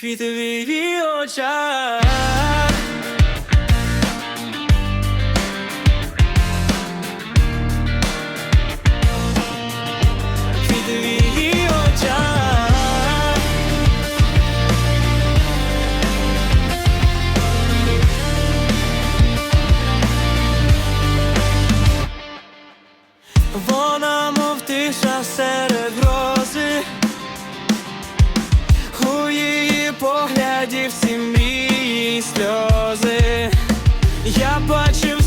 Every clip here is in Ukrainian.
квіти в її очах. Вона мов тиша серед всі мрії сльози. Я бачив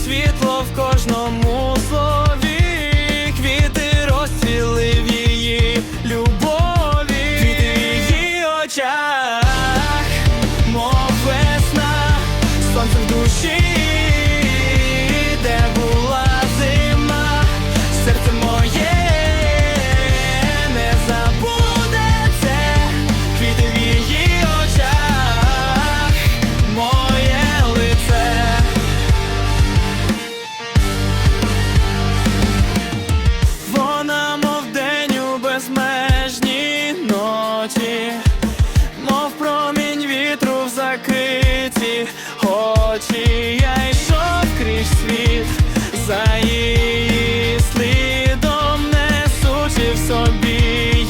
душі я йшов крізь світ, за її слідом несучи в собі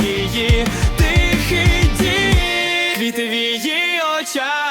її тихий дій, в її очах.